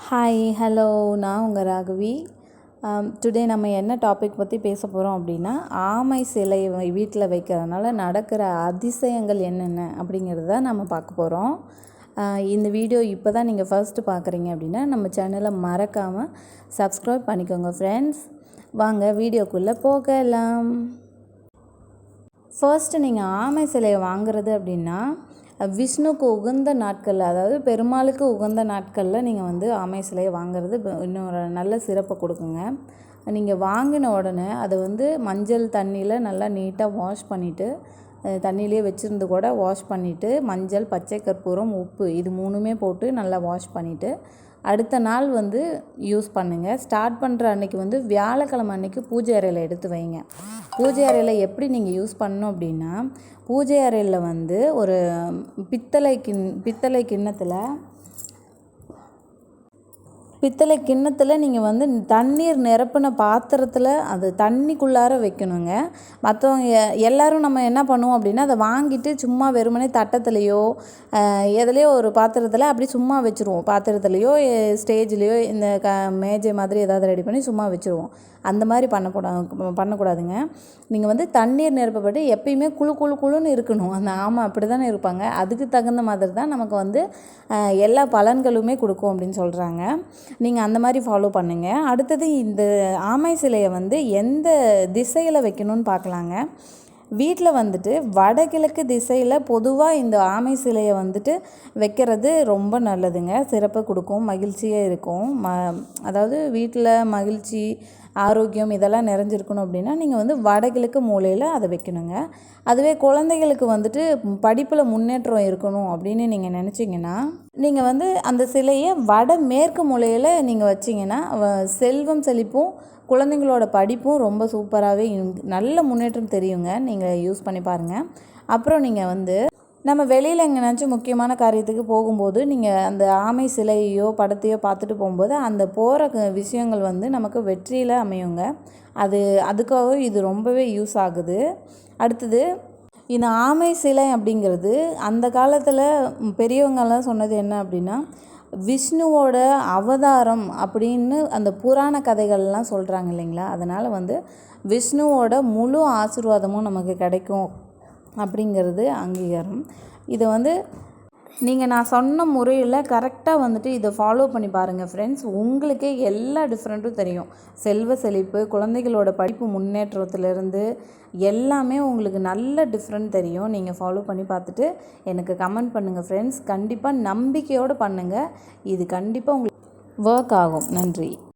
Hi hello நான் உங்கள் Raghavi. Um, today நம்ம என்ன டாபிக் பற்றி பேச போகிறோம் அப்படின்னா ஆமை சிலை வீட்டில் வைக்கிறதுனால நடக்கிற அதிசயங்கள் என்னென்ன அப்படிங்கிறத நம்ம பார்க்க போகிறோம் uh, இந்த வீடியோ இப்போ தான் நீங்கள் ஃபர்ஸ்ட்டு பார்க்குறீங்க அப்படின்னா நம்ம சேனலை மறக்காமல் சப்ஸ்கிரைப் பண்ணிக்கோங்க ஃப்ரெண்ட்ஸ் வாங்க வீடியோக்குள்ளே போகலாம். ஃபர்ஸ்ட்டு நீங்கள் ஆமை சிலையை வாங்குறது அப்படின்னா விஷ்ணுக்கு உகந்த நாட்களில் அதாவது பெருமாளுக்கு உகந்த நாட்களில் நீங்கள் வந்து ஆமை சிலையை வாங்குறது இன்னும் ஒரு நல்ல சிறப்பை கொடுக்குங்க. நீங்கள் வாங்கின உடனே அதை வந்து மஞ்சள் தண்ணியில் நல்லா நீட்டாக வாஷ் பண்ணிவிட்டு தண்ணியிலே வச்சுருந்து கூட வாஷ் பண்ணிவிட்டு மஞ்சள் பச்சை கற்பூரம் உப்பு இது மூணுமே போட்டு நல்லா வாஷ் பண்ணிவிட்டு அடுத்த நாள் வந்து யூஸ் பண்ணுங்கள் ஸ்டார்ட் பண்ணுற அன்றைக்கி வந்து வியாழக்கிழமை அன்றைக்கி பூஜை அறையில் எடுத்து வைங்க. பூஜை அறையில் எப்படி நீங்கள் யூஸ் பண்ணணும் அப்படின்னா பூஜை அறையில் வந்து ஒரு பித்தளை கிண் பித்தளை கிண்ணத்தில் பித்தளை கிண்ணத்தில் நீங்கள் வந்து தண்ணீர் நிரப்பின பாத்திரத்தில் அது தண்ணிக்குள்ளார வைக்கணுங்க. மற்றவங்க எல்லோரும் நம்ம என்ன பண்ணுவோம் அப்படின்னா அதை வாங்கிட்டு சும்மா வெறுமனே தட்டத்துலேயோ எதுலேயோ ஒரு பாத்திரத்தில் அப்படி சும்மா வச்சுருவோம். பாத்திரத்துலேயோ ஸ்டேஜ்லேயோ இந்த க மேஜை மாதிரி ஏதாவது ரெடி பண்ணி சும்மா வச்சுருவோம். அந்த மாதிரி பண்ணக்கூடாது பண்ணக்கூடாதுங்க. நீங்கள் வந்து தண்ணீர் நிரப்பப்பட்டு எப்பயுமே குழு குழு குழுன்னு இருக்கணும். அந்த ஆமாம் அப்படி தானே இருப்பாங்க. அதுக்கு தகுந்த மாதிரி தான் நமக்கு வந்து எல்லா பலன்களுமே கொடுக்கும் அப்படின்னு சொல்கிறாங்க நீங்கள் அந்த மாதிரி ஃபாலோ பண்ணுங்கள் அடுத்தது இந்த ஆமை சிலையை வந்து எந்த திசையில் வைக்கணும்னு பார்க்கலாங்க. வீட்டில் வந்துட்டு வடகிழக்கு திசையில் பொதுவாக இந்த ஆமை சிலையை வந்துட்டு வைக்கிறது ரொம்ப நல்லதுங்க. சிறப்பை கொடுக்கும் மகிழ்ச்சியாக இருக்கும். ம அதாவது வீட்டில் மகிழ்ச்சி ஆரோக்கியம் இதெல்லாம் நிறைஞ்சிருக்கணும் அப்படின்னா நீங்கள் வந்து வடகிழக்கு மூலையில் அதை வைக்கணுங்க. அதுவே குழந்தைகளுக்கு வந்துட்டு படிப்பில் முன்னேற்றம் இருக்கணும் அப்படின்னு நீங்கள் நினச்சிங்கன்னா நீங்கள் வந்து அந்த சிலையை வட மேற்கு மூலையில் நீங்கள் வச்சிங்கன்னா செல்வம் செழிப்பும் குழந்தைங்களோட படிப்பும் ரொம்ப சூப்பராகவே நல்ல முன்னேற்றம் தெரியுங்க. நீங்கள் யூஸ் பண்ணி பாருங்கள் அப்புறம் நீங்கள் வந்து நம்ம வெளியில் எங்கேனாச்சும் முக்கியமான காரியத்துக்கு போகும்போது நீங்கள் அந்த ஆமை சிலையோ படத்தையோ பார்த்துட்டு போகும்போது அந்த போகிற விஷயங்கள் வந்து நமக்கு வெற்றியில் அமையுங்க. அது அதுக்காக இது ரொம்பவே யூஸ் ஆகுது. அடுத்தது இந்த ஆமை சிலை அப்படிங்கிறது அந்த காலத்தில் பெரியவங்கெல்லாம் சொன்னது என்ன அப்படின்னா விஷ்ணுவோட அவதாரம் அப்படின்னு அந்த புராண கதைகள்லாம் சொல்கிறாங்க இல்லைங்களா? அதனால் வந்து விஷ்ணுவோட முழு ஆசிர்வாதமும் நமக்கு கிடைக்கும் அப்படிங்கிறது அங்கீகாரம். இதை வந்து நீங்கள் நான் சொன்ன முறையில் கரெக்டாக வந்துட்டு இதை ஃபாலோ பண்ணி பாருங்கள் ஃப்ரெண்ட்ஸ் உங்களுக்கே எல்லா டிஃப்ரெண்ட்டும் தெரியும். செல்வ செழிப்பு குழந்தைகளோட படிப்பு முன்னேற்றத்துலேருந்து எல்லாமே உங்களுக்கு நல்ல டிஃப்ரெண்ட் தெரியும். நீங்கள் ஃபாலோ பண்ணி பார்த்துட்டு எனக்கு கமெண்ட் பண்ணுங்கள் ஃப்ரெண்ட்ஸ் கண்டிப்பாக நம்பிக்கையோடு பண்ணுங்கள் இது கண்டிப்பாக உங்களுக்கு ஒர்க் ஆகும். நன்றி.